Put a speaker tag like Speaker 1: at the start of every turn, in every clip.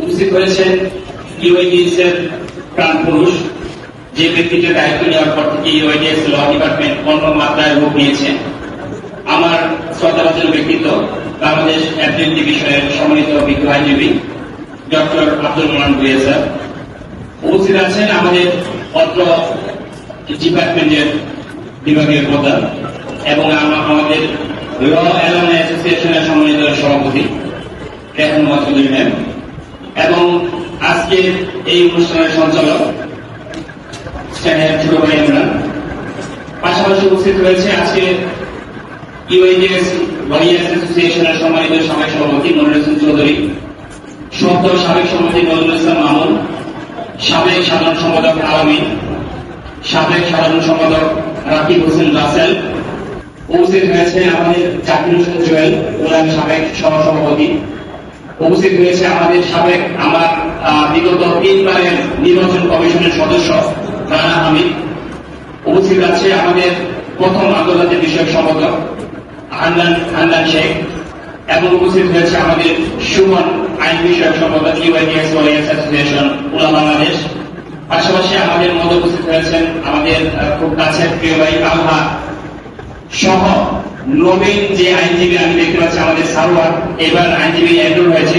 Speaker 1: উপস্থিত হয়েছেন ইউআইডিএস এর প্রাণ পুরুষ, যে ব্যক্তিকে দায়িত্ব নেওয়ার পর থেকে ইউআইডিএস ল ডিপার্টমেন্ট অন্য মাত্রায় রূপ নিয়েছে আমার শ্রদ্ধাভাজন ব্যক্তিত্ব বাংলাদেশ অ্যাডমিনিটি বিষয়ের সম্মানিত বিজ্ঞ আইনজীবী, ডক্টর আব্দুল মোহান ভুইয়া স্যার। উপস্থিত আছেন আমাদের অত্র ডিপার্টমেন্টের বিভাগীয় প্রধান এবং আমাদের ল অ্যালামনাই অ্যাসোসিয়েশনের সম্মানিত সভাপতি রেহানুমা চৌধুরী ম্যাম। এবং আজকে এই অনুষ্ঠানের সঞ্চালক ছোট ভাই ইমরান পাশাপাশি উপস্থিত রয়েছে আজকে ইউএইচএস ওয়াইএস অ্যাসোসিয়েশনের সম্মানিত সাবেক সভাপতি মনির হোসেন চৌধুরী সদ্য সাবেক সভাপতি নজরুল ইসলাম মামুন, সাবেক সাধারণ সম্পাদক আলমী, সাবেক সাধারণ সম্পাদক রাকিব হোসেন রাসেল, উপস্থিত হয়েছে আমাদের জাকির হোসেন জুয়েল, ওনার সাবেক সহসভাপতি উপস্থিত হয়েছে আমাদের সাবেক আমার বিগত তিনবারের নির্বাচন কমিশনের সদস্য রানা হামিদ। উপস্থিত আছে আমাদের প্রথম আন্তর্জাতিক বিষয়ক সম্পাদক হান্নান হান্নান শেখ এবং উপস্থিত হয়েছে আমাদের সুমন আইন বিষয়ক সম্পাদক ইউআইডিএস অ্যাসোসিয়েশন উলা বাংলাদেশ। পাশাপাশি আমাদের মধ্যে উপস্থিত হয়েছেন আমাদের আহ, খুব কাছের প্রিয় ভাই আলহা সহ নবীন যে আইনজীবী, আমি দেখতে পাচ্ছি আমাদের সারোয়ার, এবার আইনজীবী অ্যাডোর হয়েছে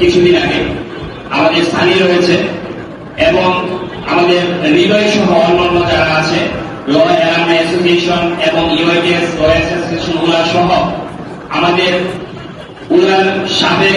Speaker 1: কিছুদিন আগে। আমাদের স্থানীয় রয়েছে এবং আমাদের হৃদয় সহ অন্যান্য যারা আছে ল অ্যালামনাই অ্যাসোসিয়েশন এবং ইউআইডিএস ল অ্যাসোসিয়েশন উলা সহ, আমাদের উলার সাবেক